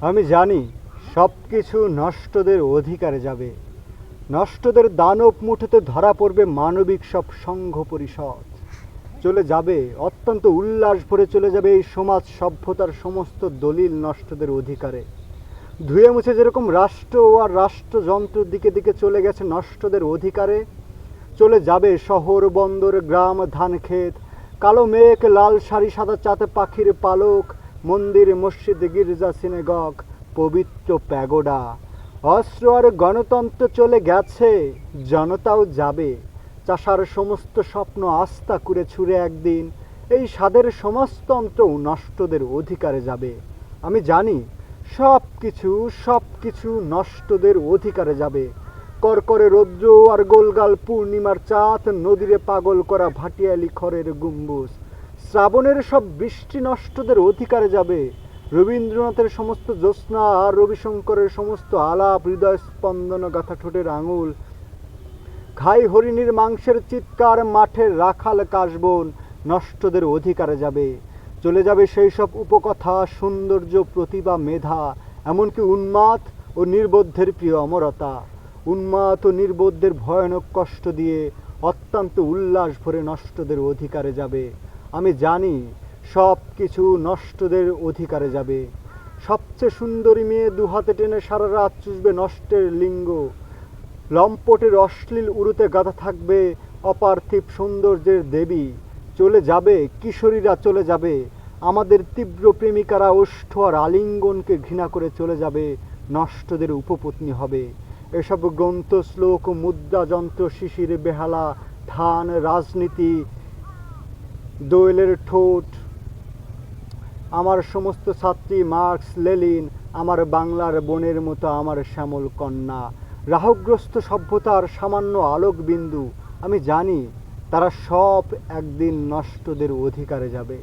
আমি জানি সব কিছু নষ্টদের অধিকারে যাবে। নষ্টদের দানব মুঠোতে ধরা পড়বে মানবিক সব সংঘ পরিষদ। চলে যাবে, অত্যন্ত উল্লাস ভরে চলে যাবে এই সমাজ সভ্যতার সমস্ত দলিল নষ্টদের অধিকারে। ধুয়ে মুছে যেরকম রাষ্ট্র আর রাষ্ট্রযন্ত্রের দিকে দিকে চলে গেছে নষ্টদের অধিকারে, চলে যাবে শহর, বন্দর, গ্রাম ধান ক্ষেত কালো মেঘ, লাল শাড়ি, সাদা চাতে পাখির পালক মন্দির মসজিদ, গির্জা, সিনেগগ, পবিত্র প্যাগোডা। অস্ত্র আর গণতন্ত্র চলে গেছে, জনতাও যাবে। চাষার সমস্ত স্বপ্ন আস্থা করে ছুঁড়ে একদিন, এই স্বাদের সমাজতন্ত্র নষ্টদের অধিকারে যাবে। আমি জানি সব কিছু সব কিছু নষ্টদের অধিকারে যাবে। করকরে রৌদ্র আর গোলগাল পূর্ণিমার চাঁদ, নদীরে পাগল করা ভাটিয়ালি খড়ের গুম্বুজ। শ্রাবণের সব বৃষ্টি নষ্টদের অধিকারে যাবে। রবীন্দ্রনাথের সমস্ত জ্যোৎস্না আর রবিশঙ্করের সমস্ত আলাপ, হৃদয় স্পন্দন, গাথা ঠোঁটের আঙুল। খাই হরিণীর মাংসের চিৎকার, মাঠের রাখাল কাশবন নষ্টদের অধিকারে যাবে। চলে যাবে সেই সব উপকথা, সৌন্দর্য, প্রতিভা, মেধা, এমনকি উন্মাদ ও নির্বোধের প্রিয় অমরতা। উন্মাদ ও নির্বোধের ভয়ানক কষ্ট দিয়ে অত্যন্ত উল্লাস ভরে নষ্টদের অধিকারে যাবে। আমি জানি সব কিছু নষ্টদের অধিকারে যাবে। সবচেয়ে সুন্দরী মেয়ে দু হাতে টেনে সারা রাত চুষবে নষ্টের লিঙ্গ। লম্পটের অশ্লীল উরুতে গাঁথা থাকবে অপার্থিব সৌন্দর্যের দেবী। চলে যাবে, কিশোরীরা চলে যাবে। আমাদের তীব্র প্রেমিকারা ওষ্ঠ আর আলিঙ্গনকে ঘৃণা করে চলে যাবে। নষ্টদের উপপত্নী হবে। এসব গ্রন্থ, শ্লোক, মুদ্রা, যন্ত্র, শিশির, বেহালা, ধান, রাজনীতি দোয়েলের ঠোঁট। আমার সমস্ত ছাত্রী মার্কস, লেলিন, আমার বাংলার বনের মতো আমার শ্যামল কন্যা। রাহগ্রস্ত সভ্যতার সামান্য আলোক বিন্দু আমি জানি তারা সব একদিন নষ্টদের অধিকারে যাবে।